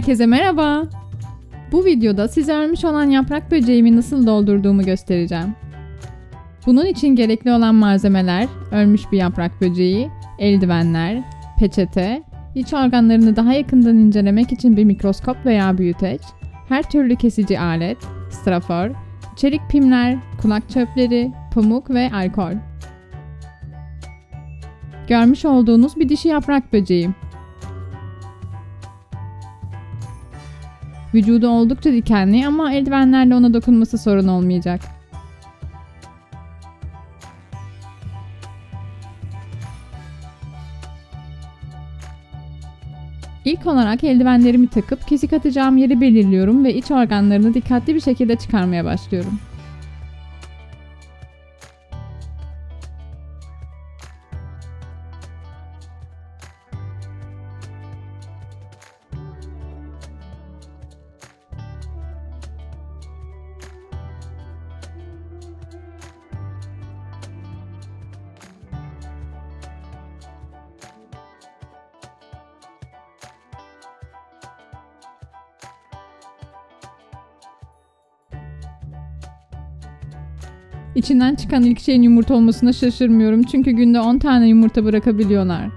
Herkese merhaba. Bu videoda size ölmüş olan yaprak böceğimi nasıl doldurduğumu göstereceğim. Bunun için gerekli olan malzemeler, ölmüş bir yaprak böceği, eldivenler, peçete, iç organlarını daha yakından incelemek için bir mikroskop veya büyüteç, her türlü kesici alet, strafor, çelik pimler, kulak çöpleri, pamuk ve alkol. Görmüş olduğunuz bir dişi yaprak böceği. Vücudu oldukça dikenli ama eldivenlerle ona dokunması sorun olmayacak. İlk olarak eldivenlerimi takıp kesik atacağım yeri belirliyorum ve iç organlarını dikkatli bir şekilde çıkarmaya başlıyorum. İçinden çıkan ilk şeyin yumurta olmasına şaşırmıyorum çünkü günde 10 tane yumurta bırakabiliyorlar.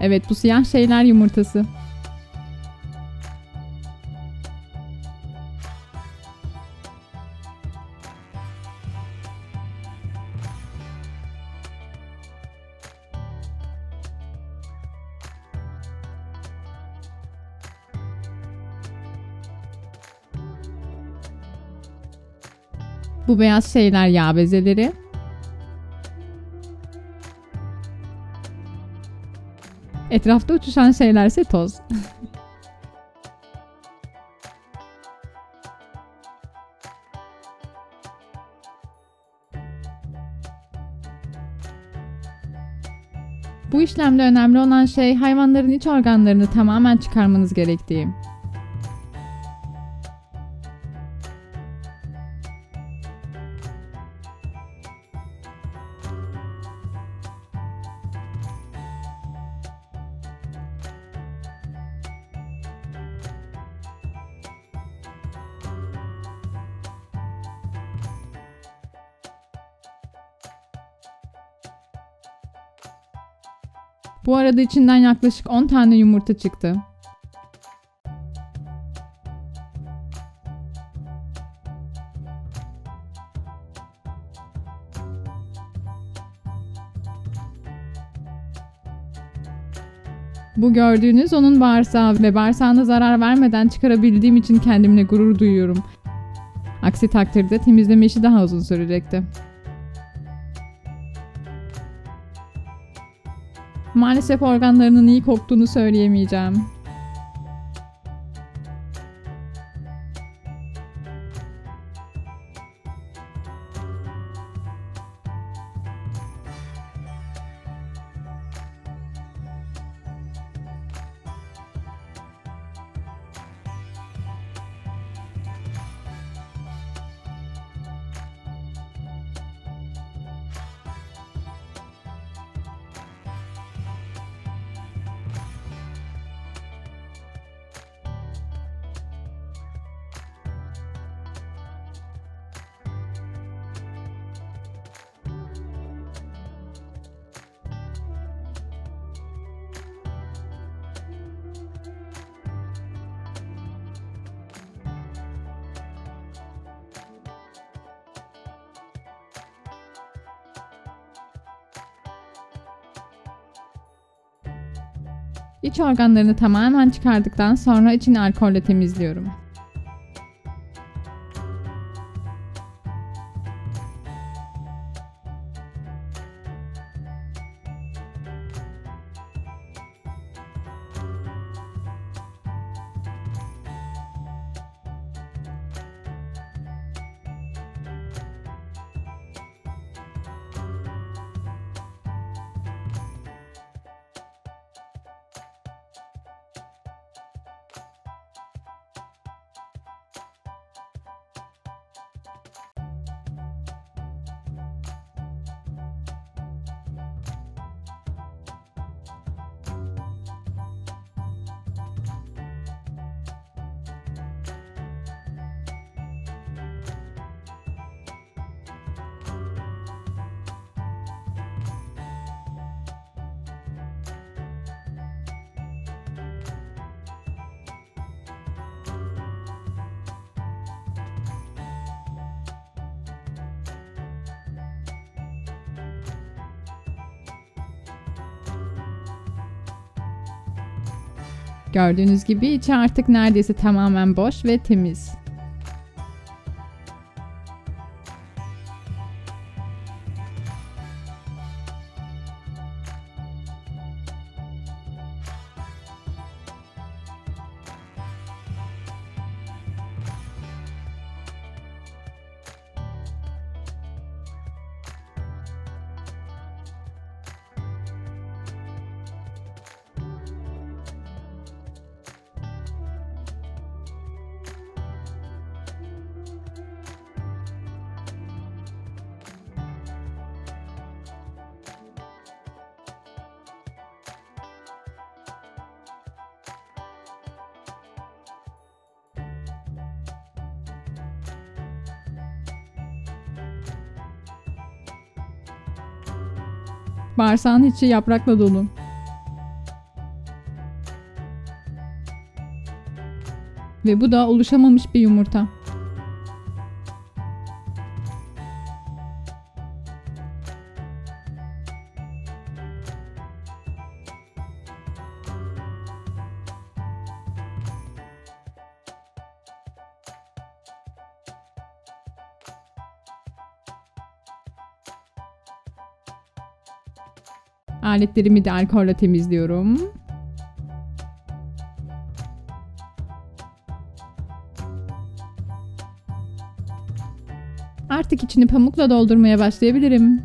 Evet bu siyah şeyler yumurtası. Bu beyaz şeyler yağ bezeleri. Etrafta uçuşan şeylerse toz. Bu işlemde önemli olan şey hayvanların iç organlarını tamamen çıkarmanız gerektiği. Bu arada içinden yaklaşık 10 tane yumurta çıktı. Bu gördüğünüz onun bağırsağı ve bağırsağına zarar vermeden çıkarabildiğim için kendimle gurur duyuyorum. Aksi takdirde temizleme işi daha uzun sürecekti. Maalesef organlarının iyi koktuğunu söyleyemeyeceğim. İç organlarını tamamen çıkardıktan sonra içini alkolle temizliyorum. Gördüğünüz gibi içi artık neredeyse tamamen boş ve temiz. Bağırsağın içi yaprakla dolu. Ve bu da oluşamamış bir yumurta. Aletlerimi de alkolle temizliyorum. Artık içini pamukla doldurmaya başlayabilirim.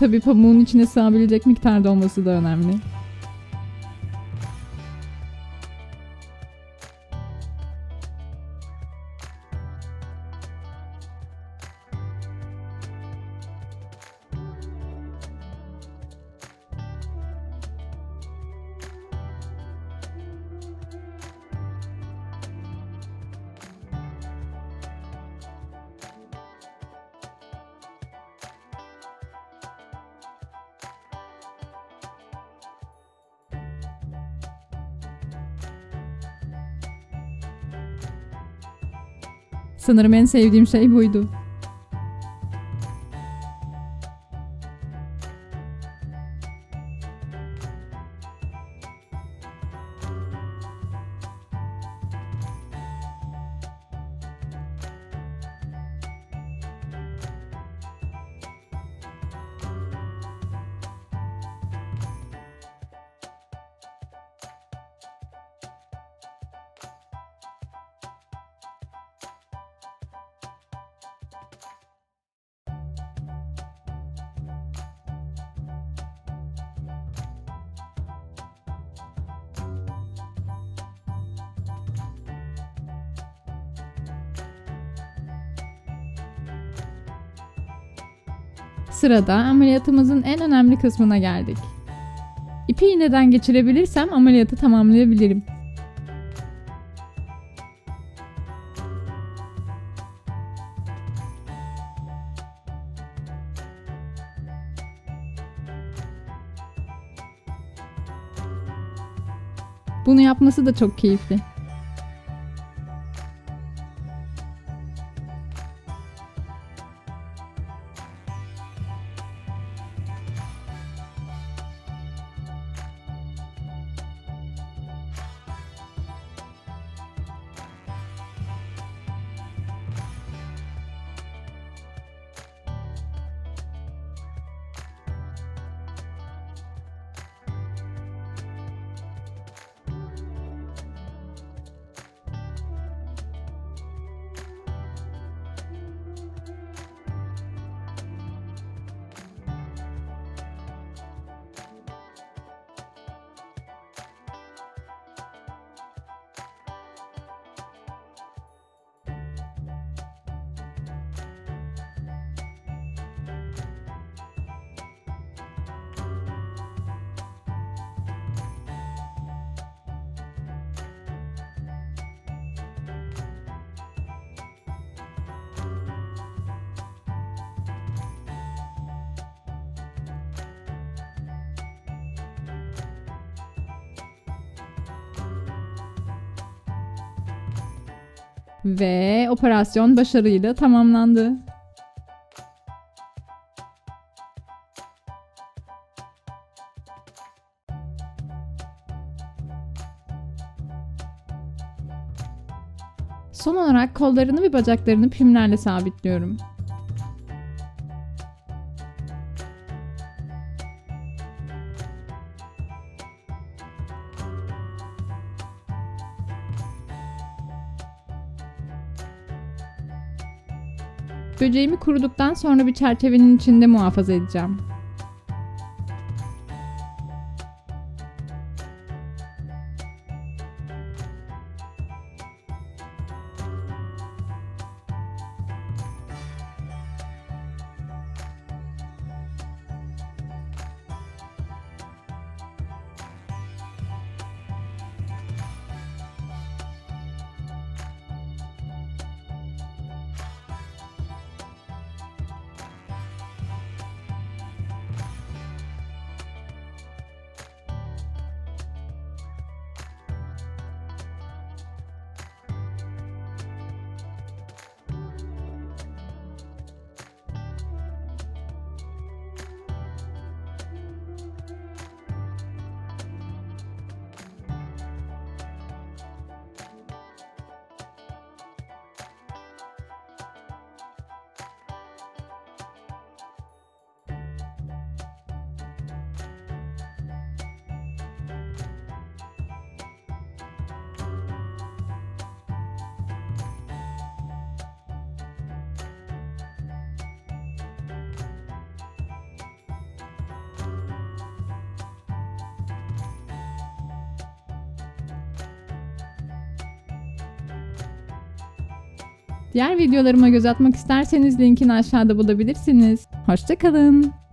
Tabii pamuğun içine sığabilecek miktarda olması da önemli. Sanırım en sevdiğim şey buydu. Sırada ameliyatımızın en önemli kısmına geldik. İpi iğneden geçirebilirsem ameliyatı tamamlayabilirim. Bunu yapması da çok keyifli. Ve operasyon başarıyla tamamlandı. Son olarak kollarını ve bacaklarını pimlerle sabitliyorum. Böceğimi kuruduktan sonra bir çerçevenin içinde muhafaza edeceğim. Diğer videolarıma göz atmak isterseniz linkini aşağıda bulabilirsiniz. Hoşçakalın.